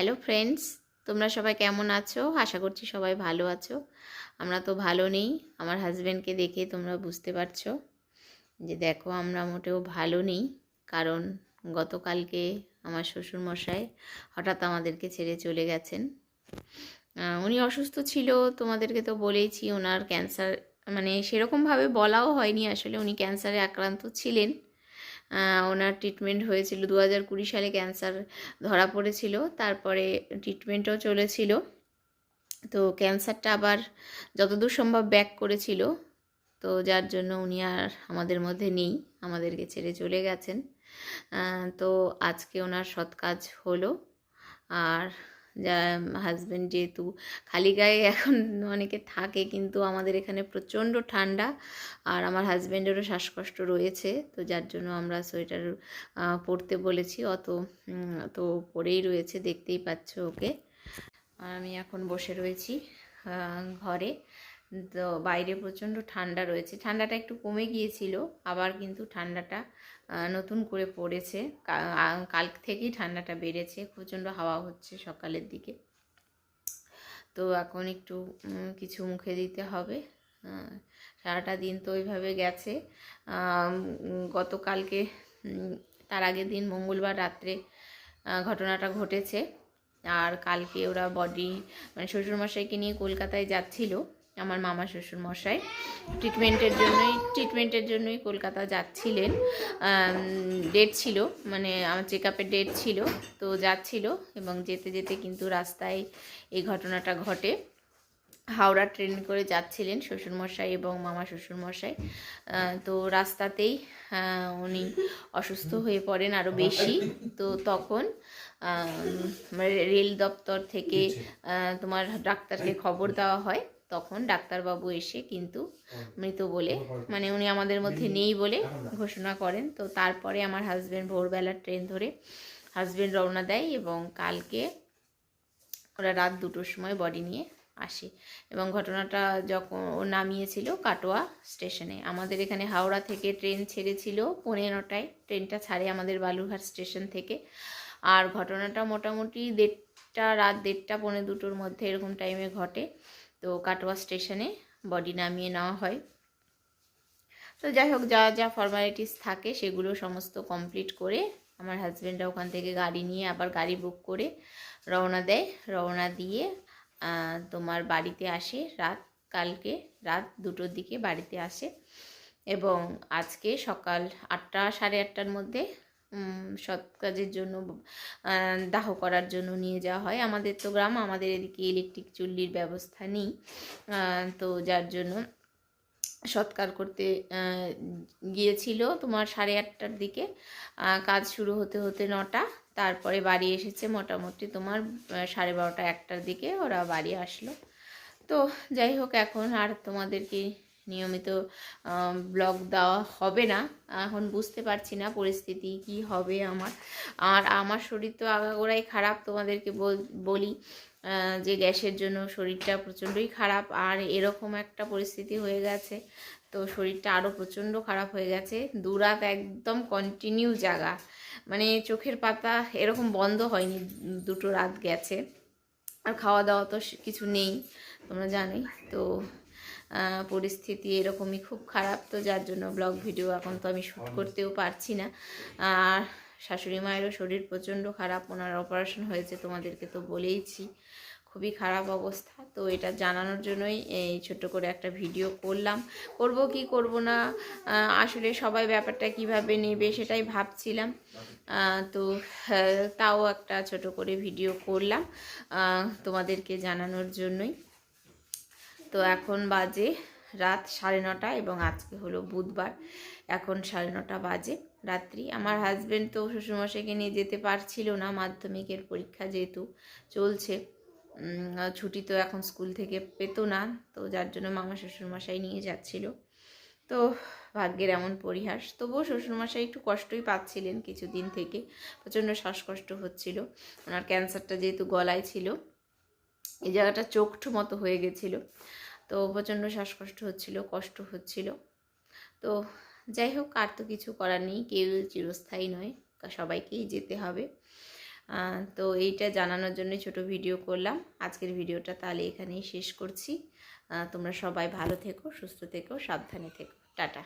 Hello friends তোমরা সবাই কেমন আছো? আশা করছি সবাই ভালো আছো। আমরা তো ভালো নেই। আমার হাজব্যান্ডকে দেখে তোমরা বুঝতে পারছ যে দেখো, আমরা মোটেও ভালো নেই। কারণ গতকালকে আমার শ্বশুরমশাই হঠাৎ আমাদেরকে ছেড়ে চলে গেছেন। উনি অসুস্থ ছিল, তোমাদেরকে তো বলেইছি, ওনার ক্যান্সার মানে সেরকমভাবে বলাও হয়নি। আসলে উনি ক্যান্সারে আক্রান্ত ছিলেন। ওনার ট্রিটমেন্ট হয়েছিল দু হাজার কুড়ি সালে ক্যান্সার ধরা পড়েছিল, তারপরে ট্রিটমেন্টও চলেছিল। তো ক্যান্সারটা আবার যতদূর সম্ভব ব্যাক করেছিল, তো যার জন্য উনি আর আমাদের মধ্যে নেই, আমাদেরকে ছেড়ে চলে গেছেন। তো আজকে ওনার সৎ কাজ হলো, আর যা হাজব্যান্ড যেহেতু খালি গায়ে এখন অনেকে থাকে কিন্তু আমাদের এখানে প্রচণ্ড ঠান্ডা আর আমার হাজব্যান্ডেরও শ্বাসকষ্ট রয়েছে, তো যার জন্য আমরা সোয়েটার পরতে বলেছি। অত তো পরেই রয়েছে, দেখতেই পাচ্ছ ওকে। আমি এখন বসে রয়েছি ঘরে। তো বাইরে প্রচণ্ড ঠান্ডা রয়েছে। ঠান্ডাটা একটু কমে গিয়েছিল, আবার কিন্তু ঠান্ডাটা নতুন করে পড়েছে। কাল থেকেই ঠান্ডাটা বেড়েছে, প্রচণ্ড হাওয়া হচ্ছে সকালের দিকে। তো এখন একটু কিছু মুখে দিতে হবে। সারাটা দিন তো ওইভাবে গেছে। গতকালকে তার আগের দিন মঙ্গলবার রাত্রে ঘটনাটা ঘটেছে। আর কালকে ওরা বডি মানে শ্বশুরমশাইকে নিয়ে কলকাতায় যাচ্ছিল। আমার মামা শ্বশুরমশাই। ট্রিটমেন্টের জন্যই ট্রিটমেন্টের জন্যই কলকাতা যাচ্ছিলেন। ডেট ছিল মানে আমার চেক আপের ডেট ছিল তো যাচ্ছিল এবং যেতে যেতে কিন্তু রাস্তায় এই ঘটনাটা ঘটে। হাওড়া ট্রেন করে যাচ্ছিলেন শ্বশুরমশাই এবং মামা শ্বশুরমশাই। তো রাস্তাতেই উনি অসুস্থ হয়ে পড়েন আরও বেশি। তো তখন রেল দপ্তর থেকে তোমার ডাক্তারকে খবর দেওয়া হয়। তখন ডাক্তারবাবু এসে কিন্তু মৃত বলে মানে উনি আমাদের মধ্যে নেই বলে ঘোষণা করেন। তো তারপরে আমার হাজব্যান্ড ভোরবেলার ট্রেন ধরে হাজব্যান্ড রওনা দেয় এবং কালকে ওরা রাত দুটোর সময় বডি নিয়ে আসে। এবং ঘটনাটা যখন ও নামিয়েছিল কাটোয়া স্টেশনে আমাদের এখানে হাওড়া থেকে ট্রেন ছেড়েছিল পনেরোটায় ট্রেনটা ছাড়ে আমাদের বালুরঘাট স্টেশন থেকে। আর ঘটনাটা মোটামুটি দেড়টা রাত দেড়টা পৌনে দুটোর মধ্যে এরকম টাইমে ঘটে। তো কাটোয়া স্টেশনে বডি নামিয়ে নেওয়া হয়। তো যাই হোক, যা যা ফর্মালিটিস থাকে সেগুলো সমস্ত কমপ্লিট করে আমার হাজব্যান্ডরা ওখান থেকে গাড়ি নিয়ে আবার গাড়ি বুক করে রওনা দেয়। রওনা দিয়ে তোমার বাড়িতে আসে রাত, কালকে রাত দুটোর দিকে বাড়িতে আসে। এবং আজকে সকাল আটটা সাড়ে আটটার মধ্যে সৎ কাজের জন্য দাহ করার জন্য নিয়ে যাওয়া হয়। আমাদের তো গ্রাম, আমাদের এদিকে ইলেকট্রিক চুল্লির ব্যবস্থা নেই। তো যার জন্য সৎকার করতে গিয়েছিল তোমার সাড়ে আটটার দিকে। কাজ শুরু হতে হতে নটা। তারপরে বাড়ি এসেছে মোটামুটি তোমার সাড়ে বারোটা একটার দিকে ওরা বাড়ি আসলো। তো যাই হোক, এখন আর তোমাদেরকে নিয়মিত ব্লগ দেওয়া হবে না। এখন বুঝতে পারছি না পরিস্থিতি কি হবে আমার। আর আমার শরীর তো আগাগোড়াই খারাপ, তোমাদেরকে বলি যে গ্যাসের জন্য শরীরটা প্রচণ্ডই খারাপ। আর এরকম একটা পরিস্থিতি হয়ে গেছে, তো শরীরটা আরও প্রচণ্ড খারাপ হয়ে গেছে। দুরাত একদম কন্টিনিউ জাগা। মানে চোখের পাতা এরকম বন্ধ হয়নি, দুটো রাত গেছে। আর খাওয়া দাওয়া তো কিছু নেই, তোমরা জানোই। তো পরিস্থিতি এরকমই খুব খারাপ। তো যার জন্য ব্লগ ভিডিও এখন তো আমি শ্যুট করতেও পারছি না। আর শাশুড়ি মায়েরও শরীর প্রচণ্ড খারাপ ওনার অপারেশন হয়েছে তোমাদেরকে তো বলেইছি। খুবই খারাপ অবস্থা। তো এটা জানানোর জন্যই এই ছোট্ট করে একটা ভিডিও করলাম। করব কি করব না? আসলে সবাই ব্যাপারটা কীভাবে নেবে সেটাই ভাবছিলাম। তো তাও একটা ছোট করে ভিডিও করলাম তোমাদেরকে জানানোর জন্যই। তো এখন বাজে রাত সাড়ে নটা এবং আজকে হলো বুধবার। এখন সাড়ে নটা বাজে রাত্রি। আমার হাজবেন্ড তো শ্বশুরমশাইকে নিয়ে যেতে পারছিল না, মাধ্যমিকের পরীক্ষা যেহেতু চলছে। ছুটি তো এখন স্কুল থেকে পেতো না, তো যার জন্য মামা শ্বশুরমশাই নিয়ে যাচ্ছিল। তো ভাগ্যের এমন পরিহাস। তবুও শ্বশুরমশাই একটু কষ্টই পাচ্ছিলেন কিছুদিন থেকে, প্রচণ্ড শ্বাসকষ্ট হচ্ছিল। ওনার ক্যান্সারটা যেহেতু গলায় ছিল এই জায়গাটা চোখটো মতো হয়ে গেছিল। তো প্রচণ্ড শ্বাসকষ্ট হচ্ছিল, কষ্ট হচ্ছিল। তো যাই হোক, আর তো কিছু করার নেই, কেউ চিরস্থায়ী নয়, সবাইকেই যেতে হবে। তো এইটা জানানোর জন্য ছোট ভিডিও করলাম। আজকের ভিডিওটা তাহলে এখানেই শেষ করছি। তোমরা সবাই ভালো থেকো, সুস্থ থেকো, সাবধানে থেকো। টাটা।